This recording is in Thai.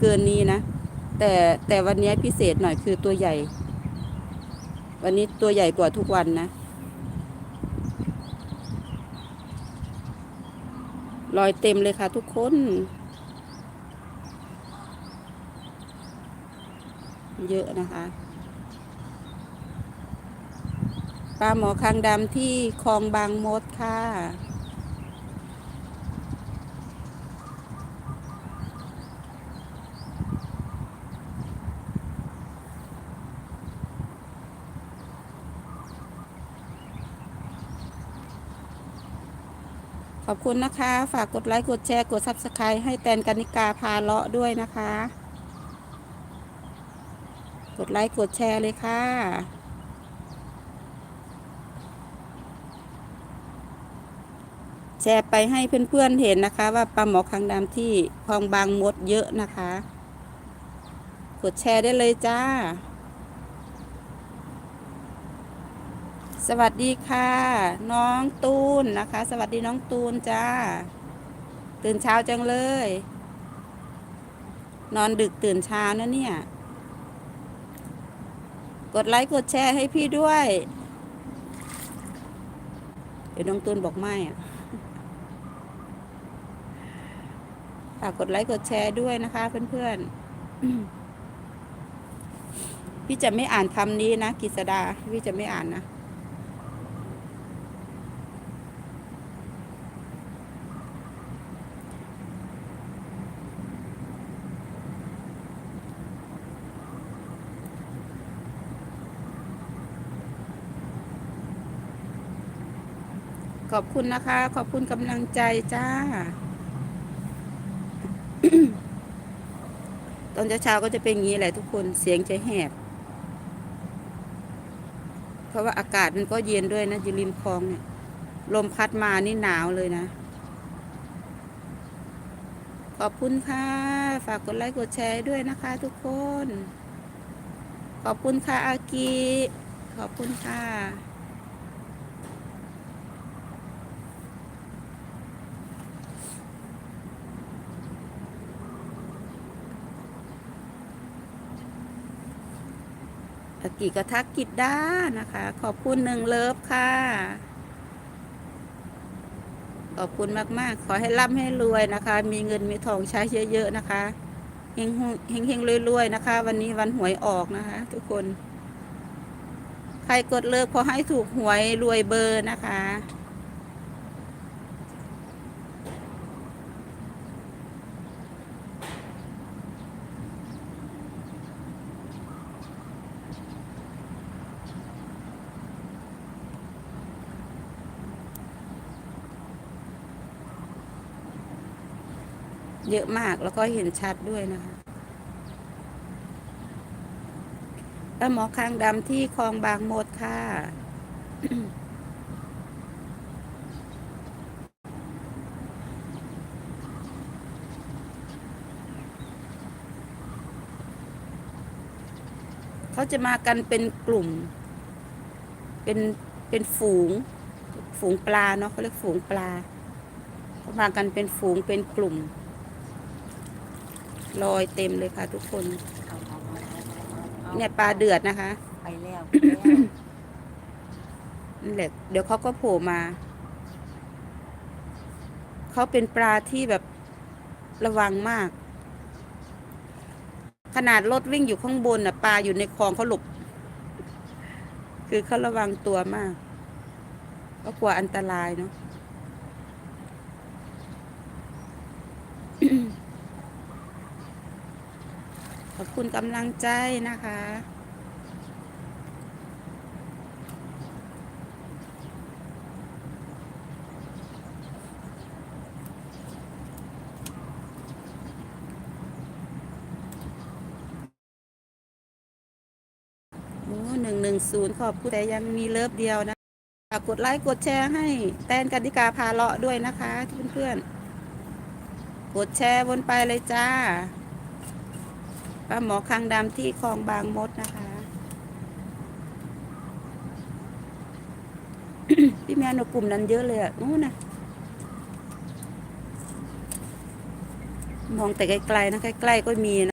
เกินนี้นะ แต่แต่วันนี้พิเศษหน่อยคือตัวใหญ่ วันนี้ตัวใหญ่กว่าทุกวันนะรอยเต็มเลยค่ะทุกคน เยอะนะคะปลาหมอคางดำที่คลองบางมดค่ะ ขอบคุณนะคะ ฝากกดไลค์กดแชร์กด Subscribe ให้แตนกนิกาพาเลาะด้วยนะคะ กดไลค์กดแชร์เลยค่ะแชร์ไปให้เพื่อนๆเห็นนะคะ ว่าปลาหมอคางดำที่คลองบางมดเยอะนะคะ กดแชร์ได้เลยจ้า สวัสดีค่ะ น้องตูนนะคะ สวัสดีน้องตูนจ้า ตื่นเช้าจังเลย นอนดึกตื่นเช้านะเนี่ย กดไลค์กดแชร์ให้พี่ด้วย เดี๋ยวน้องตูนบอกไม่อะฝากกดไลค์กดแชร์ด้วยนะคะ เพื่อนๆ พี่จะไม่อ่านคำนี้นะกิษดา พี่จะไม่อ่านนะ ขอบคุณนะคะ ขอบคุณกำลังใจจ้า ตอนเช้าๆก็จะเป็นอย่างนี้แหละทุกคนเสียงจะแหบ เพราะว่าอากาศมันก็เย็นด้วยนะอยู่ริมคลองเนี่ย ลมพัดมานี่หนาวเลยนะ ขอบคุณค่ะ ฝากกดไลค์กดแชร์ด้วยนะคะ ทุกคน ขอบคุณค่ะอากีขอบคุณค่ะ อากิกระทักกิดด้านะคะ ขอบคุณหนึ่งเลิฟค่ะ ขอบคุณมากๆ ขอให้ร่ำให้รวยนะคะ มีเงินมีทองใช้เยอะ ๆ นะคะเฮงเฮงรวยๆนะคะ วันนี้วันหวยออกนะคะ ทุกคน ใครกดเลิกพอให้ถูกหวยรวยเบอร์นะคะ เยอะมากแล้วก็เห็นชัดด้วยนะคะแล้วหมอคางดำที่คลองบางมดค่ะ เขาจะมากันเป็นกลุ่ม เป็นเป็นฝูง ฝูงปลาเนาะเขาเรียกฝูงปลา เขามากันเป็นฝูงเป็นกลุ่ม ลอยเต็มเลยค่ะทุกคนเอาเอาเอาเอาเนี่ยปลาเดือดนะคะไปแล้วไปแล้วนั่นแหละเดี๋ยวเขาก็โผล่มา เขาเป็นปลาที่แบบระวังมาก ขนาดรถวิ่งอยู่ข้างบนน่ะปลาอยู่ในคลองเขาหลบ คือเขาระวังตัวมาก ก็กลัวอันตรายเนาะ ขอบคุณกำลังใจนะคะ โอ้หนึ่งหนึ่งศูนย์ขอบคุณแต่ยังมีเลิฟเดียวนะฝากกดไลค์กดแชร์ให้แตนกันดิกาพาเลาะด้วยนะคะเพื่อนๆกดแชร์วนไปเลยจ้า ป้าหมอคางดำที่คลองบางมดนะคะ พี่แมวในกลุ่มนั้นเยอะเลยอะนู้นนะมองแต่ไกลๆนะใกล้ๆก็มีนะ